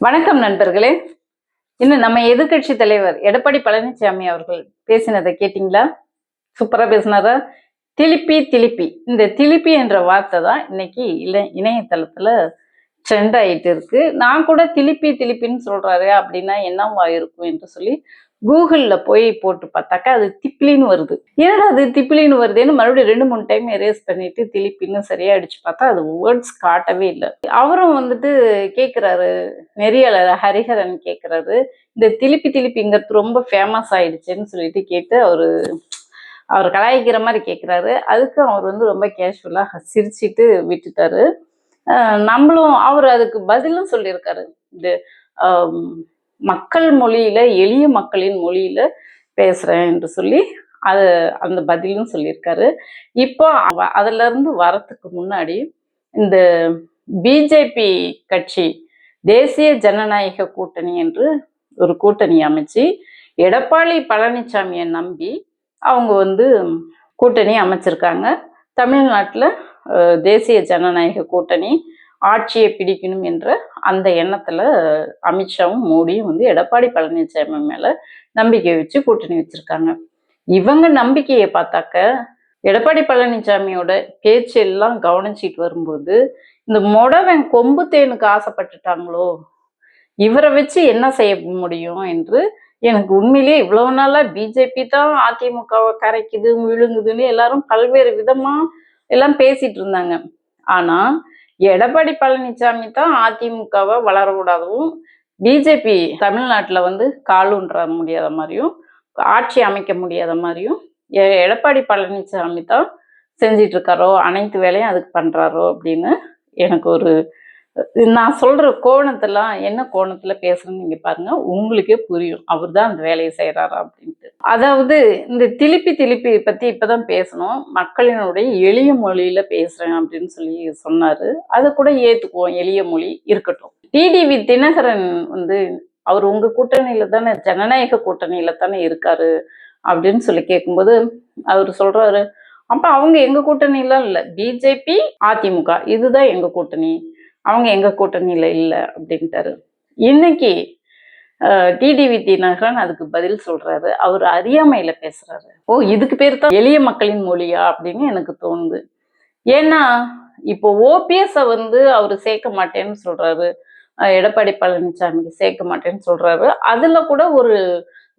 வணக்கம் நண்பர்களே. இன்னும் நம்ம எதிர்க்கட்சி தலைவர் எடப்பாடி பழனிசாமி அவர்கள் பேசினதை கேட்டிங்களா? சூப்பரா பேசினாரா? திலிப்பி திலிப்பி. இந்த திலிப்பி என்ற வார்த்தை தான் இன்னைக்கு இள இணையதளத்தில் ட்ரெண்ட் ஆயிட்டு இருக்கு. நான் கூட திலிப்பி திலிப்பின்னு சொல்கிறாரு அப்படின்னா என்னவா இருக்கும் என்று சொல்லி கூகுளில் போய் போட்டு பார்த்தாக்கா அது திப்பிலின்னு வருது. ஏன்னா அது திப்பிலின்னு வருதுன்னு மறுபடியும் ரெண்டு மூணு டைம் எரேஸ் பண்ணிட்டு திலிப்பின்னு சரியா அடிச்சு பார்த்தா அது வேர்ட்ஸ் காட்டவே இல்லை. அவரும் வந்துட்டு கேட்குறாரு நெறியாளர் ஹரிஹரன் கேட்குறாரு இந்த திலிப்பி திலிப்பிங்கிறது ரொம்ப ஃபேமஸ் ஆயிடுச்சுன்னு சொல்லிட்டு கேட்டு அவரு அவர் கலாய்க்கிற மாதிரி கேட்குறாரு அதுக்கு அவர் வந்து ரொம்ப கேஷுவலாக சிரிச்சிட்டு விட்டுட்டாரு. நம்மளும் அவர் அதுக்கு பதிலும் சொல்லியிருக்காரு. இந்த மக்கள் மொழியில எளிய மக்களின் மொழியில பேசுறேன் என்று சொல்லி அது அந்த பதிலும் சொல்லியிருக்காரு. இப்போ அவ- அதுல இருந்து வரத்துக்கு முன்னாடி இந்த பிஜேபி கட்சி தேசிய ஜனநாயக கூட்டணி என்று ஒரு கூட்டணி அமைச்சு எடப்பாடி பழனிசாமியை நம்பி அவங்க வந்து கூட்டணி அமைச்சிருக்காங்க. தமிழ்நாட்டில் தேசிய ஜனநாயக கூட்டணி ஆட்சியை பிடிக்கணும் என்ற அந்த எண்ணத்துல அமித்ஷாவும் மோடியும் வந்து எடப்பாடி பழனிசாமி மேல நம்பிக்கை வச்சு கூட்டணி வச்சிருக்காங்க. இவங்க நம்பிக்கையை பார்த்தாக்க எடப்பாடி பழனிசாமியோட பேச்சு எல்லாம் கவனிச்சிட்டு வரும்போது இந்த மொடவன் கொம்பு தேனுக்கு ஆசைப்பட்டுட்டாங்களோ? இவரை வச்சு என்ன செய்ய முடியும் என்று எனக்கு உண்மையிலேயே இவ்வளவு நாளா பிஜேபி தான் அதிமுகவை கரைக்குது விழுங்குதுன்னு எல்லாரும் பல்வேறு விதமா எல்லாம் பேசிட்டு இருந்தாங்க. ஆனா எடப்பாடி பழனிசாமி தான் அதிமுகவை வளர பிஜேபி தமிழ்நாட்டில் வந்து காலூன்ற முடியாத மாதிரியும் ஆட்சி அமைக்க முடியாத மாதிரியும் எ- எடப்பாடி பழனிசாமி தான் செஞ்சிட்டு இருக்காரோ அனைத்து வேலையும் அதுக்கு பண்றாரோ அப்படின்னு எனக்கு ஒரு நான் சொல்ற கோணத்தெல்லாம் என்ன கோணத்துல பேசுறேன்னு நீங்க பாருங்க உங்களுக்கே புரியும். அவர் தான் அந்த வேலையை செய்கிறாரா அப்படின்னு. அதாவது இந்த திலிப்பி பற்றி பத்தி இப்பதான் பேசணும். மக்களினுடைய எளிய மொழியில பேசுறேன் அப்படின்னு சொல்லி சொன்னாரு. அதை கூட ஏத்துக்குவோம். எளிய மொழி இருக்கட்டும். டிடிவி தினகரன் வந்து அவர் உங்க கூட்டணியில தானே ஜனநாயக கூட்டணியில தானே இருக்காரு அப்படின்னு சொல்லி கேட்கும்போது அவர் சொல்றாரு அப்ப அவங்க எங்க கூட்டணியிலாம் இல்லை. பிஜேபி அதிமுக இதுதான் எங்க கூட்டணி. அவங்க எங்க கூட்டணியில இல்லை அப்படின்ட்டாரு. இன்னைக்கு டிடிவி தினகரன் அதுக்கு பதில் சொல்றாரு. அவர் அறியாமையில பேசுறாரு. ஓ இதுக்கு பேர் தான் எளிய மக்களின் மொழியா அப்படின்னு எனக்கு தோணுது. ஏன்னா இப்போ ஓபிஎஸ் வந்து அவர் சேர்க்க மாட்டேன்னு சொல்றாரு. எடப்பாடி பழனிசாமிக்கு சேர்க்க மாட்டேன்னு சொல்றாரு. அதுல கூட ஒரு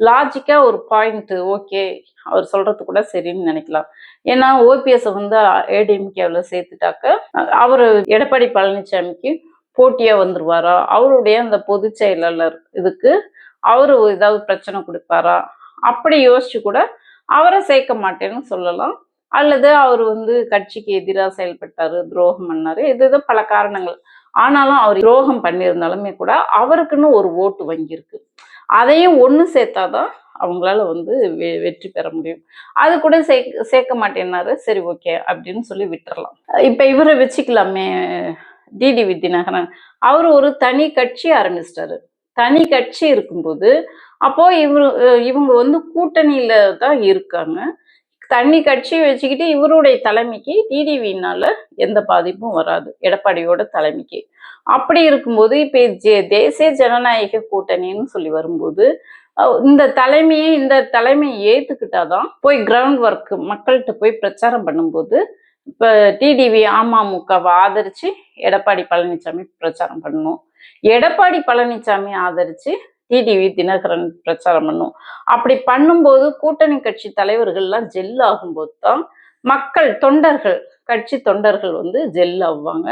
லாஜிக்கா ஒரு பாயிண்ட் ஓகே அவர் சொல்றது கூட சரின்னு நினைக்கலாம். ஏன்னா ஓபிஎஸ் வந்து ஏடிஎம்கேவில் சேர்த்துட்டாக்க அவர் அவரு எடப்பாடி பழனிசாமிக்கு போட்டியா வந்துருவாரா? அவருடைய அந்த பொதுச் செயலாளர் இதுக்கு அவரு ஏதாவது பிரச்சனை கொடுப்பாரா? அப்படி யோசிச்சு கூட அவரை சேர்க்க மாட்டேன்னு சொல்லலாம். அல்லது அவர் வந்து கட்சிக்கு எதிராக செயல்பட்டாரு துரோகம் பண்ணாரு இது இது பல காரணங்கள். ஆனாலும் அவர் துரோகம் பண்ணியிருந்தாலுமே கூட அவருக்குன்னு ஒரு ஓட்டு வங்கி இருக்கு அதையும் ஒன்று சேர்த்தாதான் அவங்களால வந்து வெ- வெற்றி பெற முடியும். அது கூட சேர்க்க சேர்க்க மாட்டேன்னாரு. சரி ஓகே அப்படின்னு சொல்லி விட்டுறலாம். இப்போ இவரை வச்சுக்கலாமே. டிடி தினகரன் அவர் ஒரு தனி கட்சி ஆரம்பிச்சிட்டாரு. தனி கட்சி இருக்கும்போது அப்போ இவரு இவங்க வந்து கூட்டணியில தான் இருக்காங்க. தனி கட்சி வச்சுக்கிட்டு இவருடைய தலைமைக்கு டிடிவினால எந்த பாதிப்பும் வராது. எடப்பாடியோட தலைமைக்கு. அப்படி இருக்கும்போது இப்போ ஜே- தேசிய ஜனநாயக கூட்டணின்னு சொல்லி வரும்போது இந்த தலைமையை இந்த தலைமையை ஏற்றுக்கிட்டாதான் போய் கிரவுண்ட் ஒர்க் மக்கள்கிட்ட போய் பிரச்சாரம் பண்ணும்போது இப்போ டிடிவி அமமுகவை ஆதரித்து எடப்பாடி பழனிசாமி பிரச்சாரம் பண்ணணும் எடப்பாடி பழனிசாமி ஆதரித்து டிடிவி தினகரன் பிரச்சாரம் பண்ணும். அப்படி பண்ணும்போது கூட்டணி கட்சி தலைவர்கள்லாம் ஜெல் ஆகும்போது தான் மக்கள் தொண்டர்கள் கட்சி தொண்டர்கள் வந்து ஜெல் ஆகுவாங்க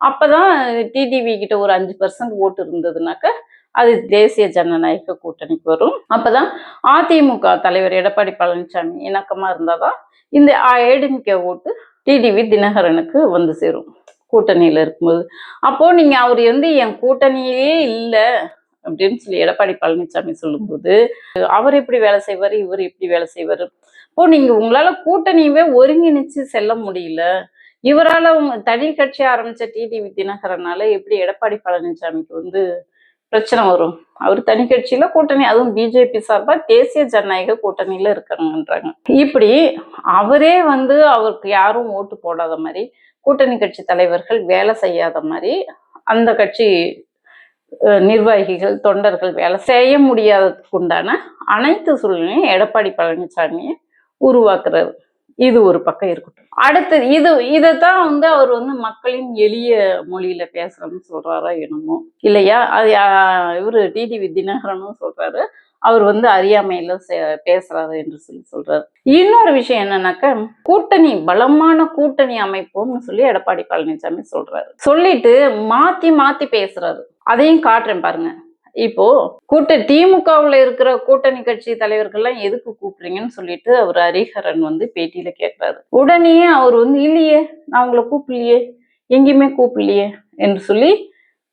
அப்போதான் டிடிவி கிட்ட ஒரு அஞ்சு பர்சன்ட் ஓட்டு இருந்ததுனாக்க அது தேசிய ஜனநாயக கூட்டணிக்கு வரும். அப்போதான் அதிமுக தலைவர் எடப்பாடி பழனிசாமி இணக்கமாக இருந்தால் தான் இந்த ஏடிஎம்கே ஓட்டு டிடிவி தினகரனுக்கு வந்து சேரும். கூட்டணியில் இருக்கும்போது. அப்போது நீங்கள் அவர் வந்து என் கூட்டணியே இல்லை அப்படின்னு சொல்லி எடப்பாடி பழனிசாமி சொல்லும்போது அவர் எப்படி வேலை செய்வார்? இவர் எப்படி வேலை செய்வார்? இப்போ நீங்கள் உங்களால் கூட்டணியவே ஒருங்கிணைச்சு செல்ல முடியல. இவரால் உங்க தனி கட்சி ஆரம்பித்த டிடிவி தினகரனால எப்படி எடப்பாடி பழனிசாமிக்கு வந்து பிரச்சனை வரும். அவர் தனி கட்சியில கூட்டணி அதுவும் பிஜேபி சார்பா தேசிய ஜனநாயக கூட்டணியில இருக்காங்கன்றாங்க. இப்படி அவரே வந்து அவருக்கு யாரும் ஓட்டு போடாத மாதிரி கூட்டணி கட்சி தலைவர்கள் வேலை செய்யாத மாதிரி அந்த கட்சி நிர்வாகிகள் தொண்டர்கள் வேலை செய்ய முடியாததுக்கு உண்டான அனைத்து சூழ்நிலையும் எடப்பாடி பழனிசாமியை உருவாக்குறது இது ஒரு பக்கம் இருக்கட்டும். அடுத்து இது இதைத்தான் வந்து அவர் வந்து மக்களின் எளிய மொழியில பேசுறேன்னு சொல்றாரா என்னமோ இல்லையா? அது இவர் இவரு டிடிவி தினகரனும் சொல்றாரு. அவர் வந்து அறியாமையில சே- பேசுறாரு என்று சொல்லி சொல்றாரு. இன்னொரு விஷயம் என்னன்னாக்க கூட்டணி பலமான கூட்டணி அமைப்போம்னு சொல்லி எடப்பாடி பழனிசாமி சொல்றாரு. சொல்லிட்டு மாத்தி மாத்தி பேசுறாரு. அதையும் காட்டுறேன் பாருங்க. இப்போ கூட்ட திமுகவுல இருக்கிற கூட்டணி கட்சி தலைவர்கள்லாம் எதுக்கு கூப்பிடுறீங்கன்னு சொல்லிட்டு அவர் ஹரிஹரன் வந்து பேட்டியில கேட்கிறாரு. உடனே அவர் வந்து இல்லையே நான் உங்களை கூப்பிடலையே எங்கேயுமே கூப்பிடலையே என்று சொல்லி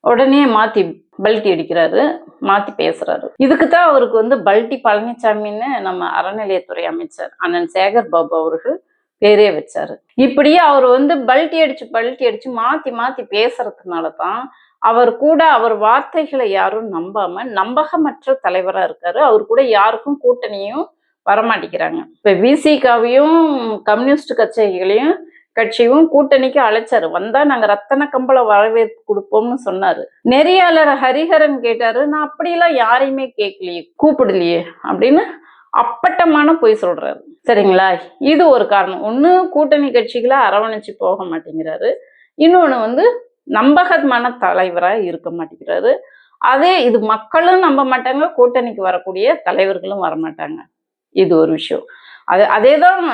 உடனே மாத்தி பல்ட்டி அடிக்கிறாரு மாத்தி பேசுறாரு. இதுக்கு தான் அவருக்கு வந்து பல்ட்டி பழனிசாமின்னு நம்ம அறநிலையத்துறை அமைச்சர் அண்ணன் சேகர் பாபு அவர்கள் பேரே வச்சாரு. இப்படியே அவர் வந்து பல்ட்டி அடிச்சு பல்ட்டி அடிச்சு மாத்தி மாத்தி பேசுறதுனால தான் அவர் கூட அவர் வார்த்தைகளை யாரும் நம்பாம நம்பகமற்ற தலைவராக இருக்காரு. அவர் கூட யாருக்கும் கூட்டணியும் வரமாட்டேங்கிறாங்க. இப்போ விசிகாவையும் கம்யூனிஸ்ட் கட்சிகளையும் கட்சியும் கூட்டணிக்கு அழைச்சாரு. வந்தா நாங்க ரத்தன கம்பள வரவேற்பு கொடுப்போம்னு சொன்னாரு. நெறியாளர் ஹரிஹரன் கேட்டாரு நான் அப்படிலாம் யாரையுமே கேட்கலையே கூப்பிடலையே அப்படின்னு அப்பட்டமான பொய் சொல்றாரு. சரிங்களா? இது ஒரு காரணம். ஒன்று கூட்டணி கட்சிகளை அரவணைச்சு போக மாட்டேங்கிறாரு. இன்னொன்று வந்து நம்பகமான தலைவராக இருக்க மாட்டேங்கிறாரு. அதே இது மக்களும் நம்ப மாட்டாங்க கூட்டணிக்கு வரக்கூடிய தலைவர்களும் வரமாட்டாங்க. இது ஒரு விஷயம். அது அதே தான்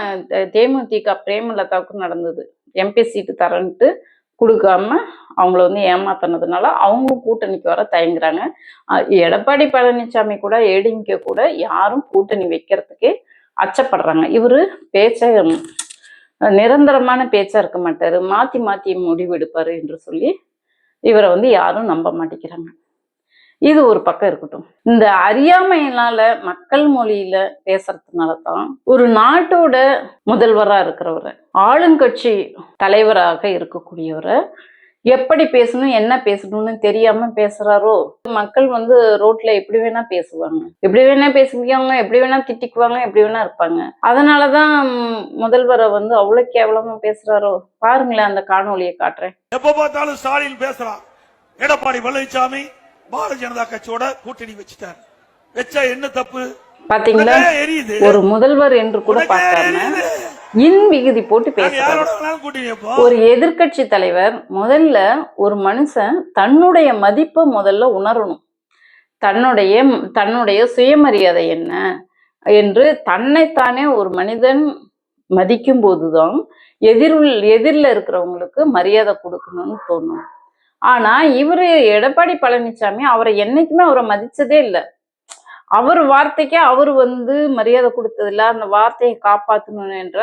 தேமுதிக பிரேமலதாவுக்கும் நடந்தது. எம்பி சீட்டு தரன்ட்டு கொடுக்காம அவங்கள வந்து ஏமாத்தினதுனால அவங்களும் கூட்டணிக்கு வர தயங்குறாங்க. எடப்பாடி பழனிசாமி கூட ஏடிங்க கூட யாரும் கூட்டணி வைக்கிறதுக்கே அச்சப்படுறாங்க. இவரு பேச்சை நிரந்தரமான பேச்சா இருக்க மாட்டாரு. மாத்தி மாத்தி முடிவு எடுப்பாரு என்று சொல்லி இவரை வந்து யாரும் நம்ப மாட்டேங்கிறாங்க. இது ஒரு பக்கம் இருக்கட்டும். இந்த அறியாமையினால மக்கள் மொழியில பேசுறதுனால தான் ஒரு நாட்டோட முதல்வரா இருக்கிறவரை ஆளுங்கட்சி தலைவராக இருக்கக்கூடியவரை எப்படி பேசணும் என்ன பேசணும்னு தெரியாம பேசுறாரோ மக்கள் வந்து ரோட்ல எப்படி வேணா பேசுவாங்க. எப்படி வேணா பேசுவாங்க எப்படி வேணா திட்டிக்குவாங்க எப்படி வேணா இருப்பாங்க. அதனாலதான் முதல்வரை வந்து அவ்வளவு கேவலமா பேசுறாரோ. பாருங்களேன் அந்த காணொளியை காட்டுறேன். எப்ப பார்த்தாலும் ஸ்டாலின் பேசுறான் எடப்பாடி பழனிசாமி பாரதிய ஜனதா கட்சியோட கூட்டணி வச்சுட்டார். வச்சா என்ன தப்பு? பாத்தீங்களா? ஒரு முதல்வர் என்று கூட எரியுது. இன் விகுதி போட்டு வைப்போம் ஒரு எதிர்க்கட்சி தலைவர் முதல்ல ஒரு மனுஷன் தன்னுடைய மதிப்பை முதல்ல உணரணும். தன்னுடைய தன்னுடைய சுயமரியாதை என்ன என்று தன்னைத்தானே ஒரு மனிதன் மதிக்கும் போதுதான் எதிருள் எதிரில் இருக்கிறவங்களுக்கு மரியாதை கொடுக்கணும்னு தோணும். ஆனா இவரு எடப்பாடி பழனிசாமி அவரை என்னைக்குமே அவரை மதிச்சதே இல்லை. அவர் வார்த்தைக்கே அவர் வந்து மரியாதை கொடுத்ததில்ல. அந்த வார்த்தையை காப்பாற்றணும் என்ற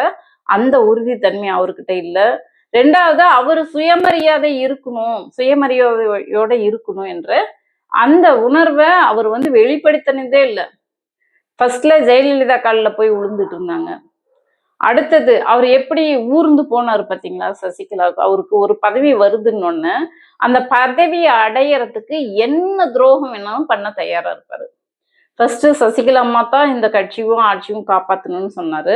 அந்த உறுதித்தன்மை அவர்கிட்ட இல்லை. ரெண்டாவது அவர் சுயமரியாதை இருக்கணும் சுயமரியாதையோட இருக்கணும் என்ற அந்த உணர்வை அவர் வந்து வெளிப்படுத்தினதே இல்லை. ஃபர்ஸ்ட்ல ஜெயலலிதா காலில் போய் விழுந்துட்டு இருந்தாங்க. அடுத்தது அவர் எப்படி ஊர்ந்து போனார் பார்த்தீங்களா சசிகலாவுக்கு? அவருக்கு ஒரு பதவி வருதுன்னு அந்த பதவியை அடையறதுக்கு என்ன துரோகம் வேணாலும் பண்ண தயாரா இருப்பாரு. ஃபர்ஸ்ட் சசிகலா அம்மா தான் இந்த கட்சியும் ஆட்சியும் காப்பாத்தணும்னு சொன்னாரு.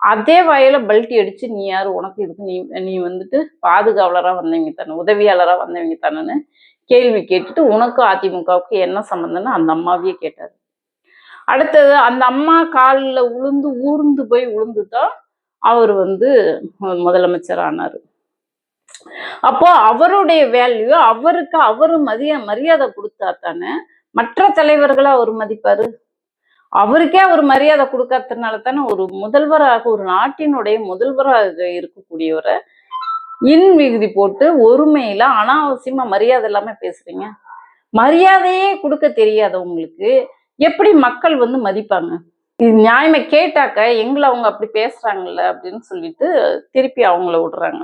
அதே வாயில பல்ட்டி அடிச்சு நீ யாரு? உனக்கு இதுக்கு நீ நீ வந்துட்டு பாதுகாவலரா வந்தவங்க தானே உதவியாளரா வந்தவங்க தானேன்னு கேள்வி கேட்டுட்டு உனக்கு அதிமுகவுக்கு என்ன சம்மந்தம்னு அந்த அம்மாவையே கேட்டாரு. அடுத்தது அந்த அம்மா காலில் உளுந்து ஊர்ந்து போய் உளுந்து தான் அவர் வந்து முதலமைச்சர் ஆனார். அப்போ அவருடைய வேல்யூ அவருக்கு அவரு மதிய மரியாதை கொடுத்தா தானே மற்ற தலைவர்களை அவர் மதிப்பாரு. அவருக்கே அவர் மரியாதை கொடுக்கறதுனால தானே ஒரு முதல்வராக ஒரு நாட்டினுடைய முதல்வராக இருக்கக்கூடியவரை இன் விகுதி போட்டு ஒருமையில அனாவசியமா மரியாதை இல்லாம பேசுறீங்க. மரியாதையே கொடுக்க தெரியாத உங்களுக்கு எப்படி மக்கள் வந்து மதிப்பாங்க? இது நியாயமா கேட்டாக்க எங்களை அவங்க அப்படி பேசுறாங்கல்ல அப்படின்னு சொல்லிட்டு திருப்பி அவங்கள விடுறாங்க.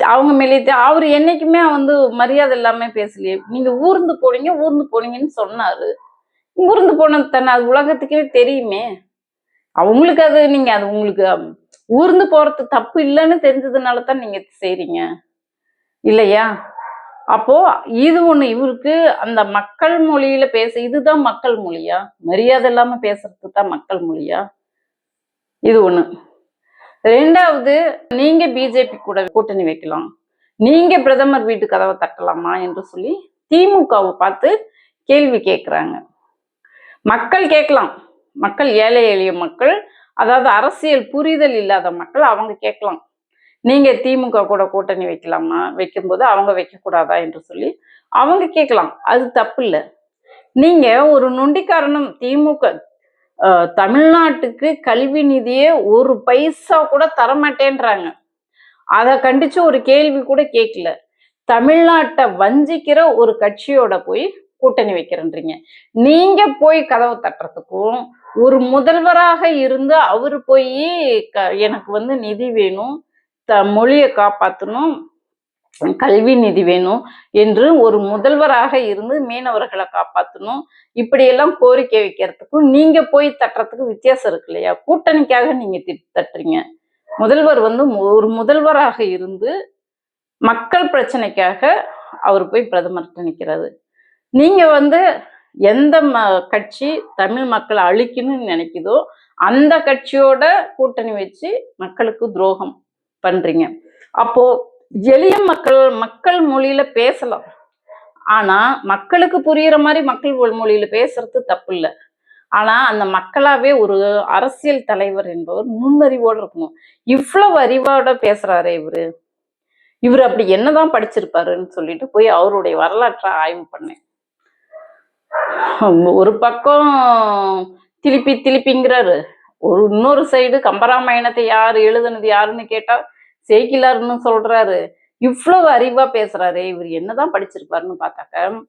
அவங்க மேலே அவர் என்னைக்குமே வந்து மரியாதை இல்லாம பேசலையே. நீங்க ஊர்ந்து போனீங்க ஊர்ந்து போனீங்கன்னு சொன்னாரு. ஊர்ந்து போனது தானே அது உலகத்துக்கே தெரியுமே. அவங்களுக்கு அது நீங்க அது உங்களுக்கு ஊர்ந்து போறது தப்பு இல்லைன்னு தெரிஞ்சதுனால தான் நீங்க செய்றீங்க. இல்லையா? அப்போ இது ஒண்ணு இவருக்கு அந்த மக்கள் மொழியில பேச இதுதான் மக்கள் மொழியா? மரியாதை இல்லாம பேசுறது தான் மக்கள் மொழியா? இது ஒண்ணு. ரெண்டாவது நீங்க பிஜேபி கூட கூட்டணி வைக்கலாம். நீங்க பிரதமர் வீட்டு கதவை தட்டலாமா என்று சொல்லி திமுகவை பார்த்து கேள்வி கேட்குறாங்க மக்கள் கேட்கலாம். மக்கள் ஏழை எளிய மக்கள் அதாவது அரசியல் புரிதல் இல்லாத மக்கள் அவங்க கேட்கலாம். நீங்க திமுக கூட கூட்டணி வைக்கலாமா? வைக்கும்போது அவங்க வைக்கக்கூடாதா என்று சொல்லி அவங்க கேட்கலாம். அது தப்பு இல்லை. நீங்க ஒரு நொண்டிக்காரனும் திமுக தமிழ்நாட்டுக்கு கல்வி நிதியே ஒரு பைசா கூட தரமாட்டேன்றாங்க. அதை கண்டிச்சு ஒரு கேள்வி கூட கேட்கல தமிழ்நாட்டை வஞ்சிக்கிற ஒரு கட்சியோட போய் கூட்டணி வைக்கிறேன்றீங்க. நீங்க போய் கதவு தட்டுறதுக்கும் ஒரு முதல்வராக இருந்து அவரு போய் க- எனக்கு வந்து நிதி வேணும் த மொழியை காப்பாற்றணும் கல்வி நிதி வேணும் என்று ஒரு முதல்வராக இருந்து மீனவர்களை காப்பாற்றணும் இப்படியெல்லாம் கோரிக்கை வைக்கிறதுக்கும் நீங்க போய் தட்டுறதுக்கு வித்தியாசம் இருக்கு இல்லையா? கூட்டணிக்காக நீங்க தட்டுறீங்க. முதல்வர் வந்து மு- ஒரு முதல்வராக இருந்து மக்கள் பிரச்சனைக்காக அவர் போய் பிரதமர்கிட்ட நிற்கிறாரு நீங்க வந்து எந்த ம கட்சி தமிழ் மக்களை அழிக்கணும்னு நினைக்குதோ அந்த கட்சியோட கூட்டணி வச்சு மக்களுக்கு துரோகம் பண்றீங்க. அப்போ எளிய மக்கள் மக்கள் மொழியில பேசலாம். ஆனா மக்களுக்கு புரியுற மாதிரி மக்கள் மொழியில பேசுறது தப்பு இல்லை ஆனா அந்த மக்களாவே ஒரு அரசியல் தலைவர் என்பவர் நுண்ணறிவோடு இருக்கணும். இவ்வளவு அறிவோட பேசுறாரே இவரு. இவர் அப்படி என்னதான் படிச்சிருப்பாருன்னு சொல்லிட்டு போய் அவருடைய வரலாற்றை ஆய்வு பண்ணேன். ஒரு பக்கம் திருப்பி திருப்பிங்கிறாரு. ஒரு இன்னொரு சைடு கம்பராமாயணத்தை யார் எழுதுனது யாருன்னு கேட்டா சேக்கிலார்னு சொல்றாரு. இவ்வளவு அறிவா பேசுறாரு இவர் என்னதான் படிச்சிருப்பாருன்னு பார்த்தாக்க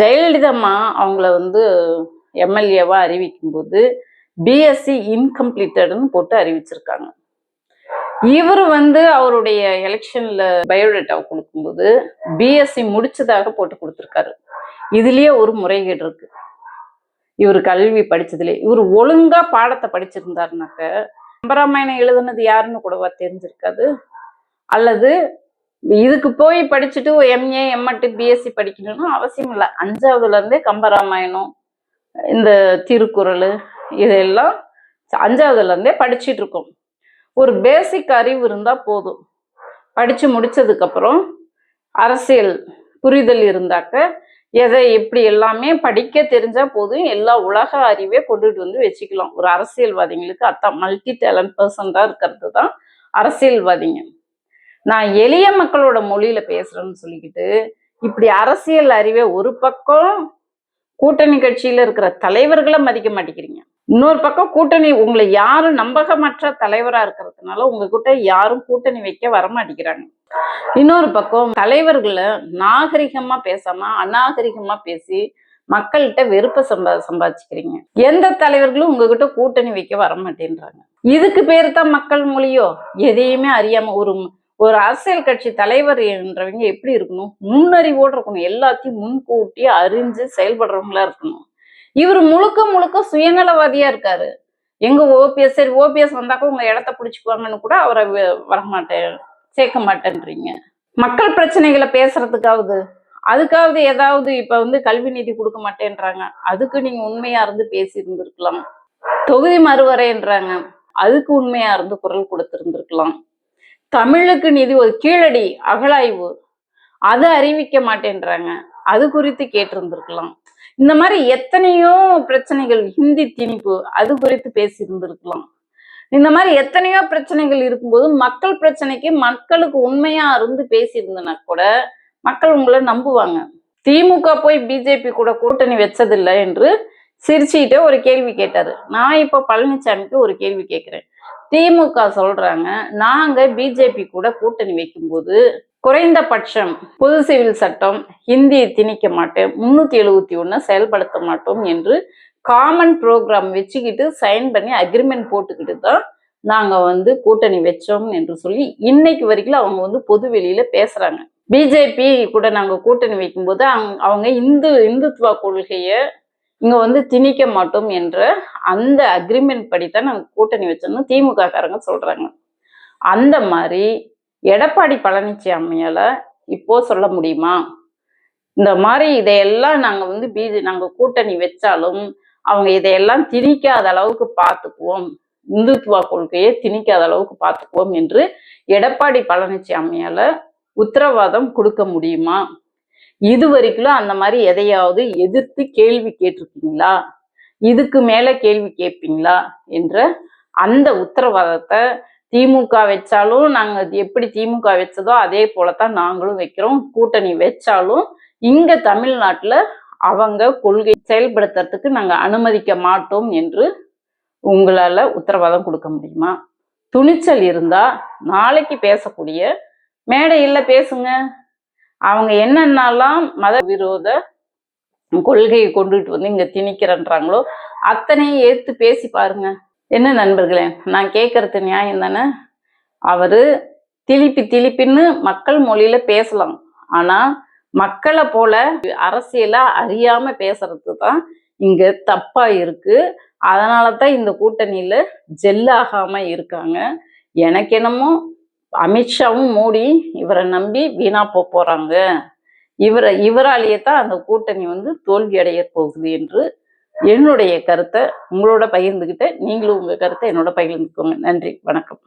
ஜெயலலிதம்மா அவங்கள வந்து எம்எல்ஏவா அறிவிக்கும் போது பிஎஸ்சி இன்கம்ப்ளீட்டட்னு போட்டு அறிவிச்சிருக்காங்க. இவர் வந்து அவருடைய எலெக்ஷன்ல பயோடேட்டாவை கொடுக்கும்போது பிஎஸ்சி முடிச்சதாக போட்டு கொடுத்துருக்காரு. இதுலயே ஒரு முறைகேடு இருக்கு. இவர் கல்வி படிச்சதுலே இவர் ஒழுங்கா பாடத்தை படிச்சிருந்தாருனாக்க கம்பராமாயணம் எழுதுனது யாருன்னு கூடவா தெரிஞ்சிருக்காது. அல்லது இதுக்கு போய் படிச்சுட்டு எம்ஏ எம்எட்டு பிஎஸ்சி படிக்கணும்னு அவசியம் இல்லை. அஞ்சாவதுலேருந்தே கம்பராமாயணம் இந்த திருக்குறள் இதெல்லாம் அஞ்சாவதுலேருந்தே படிச்சுட்டு இருக்கோம். ஒரு பேசிக் அறிவு இருந்தால் போதும். படித்து முடித்ததுக்கப்புறம் அரசியல் புரிதல் இருந்தாக்க எதை எப்படி எல்லாமே படிக்க தெரிஞ்சா போதும். எல்லா உலக அறிவே கொண்டுட்டு வந்து வச்சுக்கலாம். ஒரு அரசியல்வாதிங்களுக்கு அத்தான் மல்டி டேலண்ட் பர்சன்டா இருக்கிறது தான் அரசியல்வாதிங்க. நான் எளிய மக்களோட மொழியில பேசுறேன்னு சொல்லிக்கிட்டு இப்படி அரசியல் அறிவை ஒரு பக்கம் கூட்டணி கட்சியில இருக்கிற தலைவர்களை மதிக்க மாட்டேங்கிறீங்க. இன்னொரு பக்கம் கூட்டணி உங்களை யாரும் நம்பகமற்ற தலைவரா இருக்கிறதுனால உங்ககிட்ட யாரும் கூட்டணி வைக்க வரமாட்டேங்கிறாங்க. இன்னொரு பக்கம் தலைவர்களை நாகரிகமா பேசாம அநாகரிகமா பேசி மக்கள்கிட்ட வெறுப்ப சம்பா சம்பாதிச்சுக்கிறீங்க. எந்த தலைவர்களும் உங்ககிட்ட கூட்டணி வைக்க வரமாட்டேன்றாங்க. இதுக்கு பேர் தான் மக்கள் மொழியோ? எதையுமே அறியாம ஒரு ஒரு அரசியல் கட்சி தலைவர் என்றவங்க எப்படி இருக்கணும்? முன்னறிவோடு இருக்கணும். எல்லாத்தையும் முன்கூட்டி அறிஞ்சு செயல்படுறவங்களா இருக்கணும். இவர் முழுக்க முழுக்க சுயநலவாதியா இருக்காரு. எங்க ஓபிஎஸ் சரி ஓபிஎஸ் வந்தாக்க உங்க இடத்த பிடிச்சிக்குவாங்கன்னு கூட அவரை வ- வரமாட்டேன் சேர்க்க மாட்டேன்றீங்க. மக்கள் பிரச்சனைகளை பேசுறதுக்காவது அதுக்காவது ஏதாவது இப்ப வந்து கல்வி நிதி கொடுக்க மாட்டேன்றாங்க. அதுக்கு நீங்க உண்மையா இருந்து பேசி இருந்திருக்கலாம் தொகுதி மறுவரைன்றாங்க. அதுக்கு உண்மையா இருந்து குரல் கொடுத்திருந்திருக்கலாம். தமிழுக்கு நிதி ஒரு கீழடி அகழாய்வு அதை அறிவிக்க மாட்டேன்றாங்க. அது குறித்து கேட்டிருந்திருக்கலாம். இந்த மாதிரி எத்தனையோ பிரச்சனைகள் ஹிந்தி திணிப்பு அது குறித்து பேசியிருந்திருக்கலாம். இந்த மாதிரி எத்தனையோ பிரச்சனைகள் இருக்கும்போது மக்கள் பிரச்சனைக்கு மக்களுக்கு உண்மையா இருந்து பேசியிருந்தனா கூட மக்கள் உங்களை நம்புவாங்க. திமுக போய் பிஜேபி கூட கூட்டணி வச்சதில்லை என்று சிரிச்சுக்கிட்டே ஒரு கேள்வி கேட்டாரு. நான் இப்போ பழனிசாமிக்கு ஒரு கேள்வி கேட்கிறேன். திமுக சொல்றாங்க நாங்க பிஜேபி கூட கூட்டணி வைக்கும்போது குறைந்தபட்சம் பொது சிவில் சட்டம் ஹிந்தி திணிக்க மாட்டேன் முன்னூத்தி எழுபத்தி ஒன்று செயல்படுத்த மாட்டோம் என்று காமன் ப்ரோக்ராம் வச்சுக்கிட்டு சைன் பண்ணி அக்ரிமெண்ட் போட்டுக்கிட்டு தான் நாங்க வந்து கூட்டணி வச்சோம் என்று சொல்லி இன்னைக்கு வரைக்கும் அவங்க வந்து பொது வெளியில பேசுறாங்க. பிஜேபி கூட நாங்க கூட்டணி வைக்கும்போது அவங்க- அவங்க இந்து இந்துத்துவ கொள்கையை இங்க வந்து திணிக்க மாட்டோம் என்ற அந்த அக்ரிமெண்ட் படி தான் நாங்கள் கூட்டணி வச்சோம்னு திமுக காரங்க சொல்றாங்க. அந்த மாதிரி எடப்பாடி பழனிசாமியால இப்போ சொல்ல முடியுமா? இந்த மாதிரி இதையெல்லாம் நாங்கள் வந்து பிஜே நாங்கள் கூட்டணி வச்சாலும் அவங்க இதையெல்லாம் திணிக்காத அளவுக்கு பார்த்துக்குவோம். இந்துத்துவ கொள்கையை திணிக்காத அளவுக்கு பார்த்துக்குவோம் என்று எடப்பாடி பழனிசாமியால உத்தரவாதம் கொடுக்க முடியுமா? இது வரைக்கும் அந்த மாதிரி எதையாவது எதிர்த்து கேள்வி கேட்டிருக்கீங்களா? இதுக்கு மேல கேள்வி கேட்பீங்களா? என்ற அந்த உத்தரவாதத்தை திமுக வச்சாலும் நாங்கள் எப்படி திமுக வச்சதோ அதே போலத்தான் நாங்களும் வைக்கிறோம். கூட்டணி வச்சாலும் இங்க தமிழ்நாட்டில் அவங்க கொள்கை செயல்படுத்துறதுக்கு நாங்கள் அனுமதிக்க மாட்டோம் என்று உங்களால் உத்தரவாதம் கொடுக்க முடியுமா? துணிச்சல் இருந்தால் நாளைக்கு பேசக்கூடிய மேடையில் பேசுங்க. அவங்க என்னென்னலாம் மத விரோத கொள்கையை கொண்டுட்டு வந்து இங்கே திணிக்கிறன்றாங்களோ அத்தனையும் ஏற்று பேசி பாருங்கள் என்ன நண்பர்களே நான் கேட்கறது நியாயம் தானே? அவரு திலிப்பி திலிப்பின்னு மக்கள் மொழியில பேசலாம். ஆனா மக்களை போல அரசியலா அறியாம பேசுறது தான் இங்க தப்பா இருக்கு. அதனால தான் இந்த கூட்டணியில ஜெல்லாகாம இருக்காங்க. எனக்கு என்னமோ அமித்ஷாவும் மோடி இவரை நம்பி வீணா போறாங்க. இவரை இவராலேயே தான் அந்த கூட்டணி வந்து தோல்வி அடைய போகுது என்று என்னுடைய கருத்தை உங்களோட பகிர்ந்துக்கிட்டு நீங்களும் உங்க கருத்தை என்னோட பகிர்ந்துக்கோங்க. நன்றி. வணக்கம்.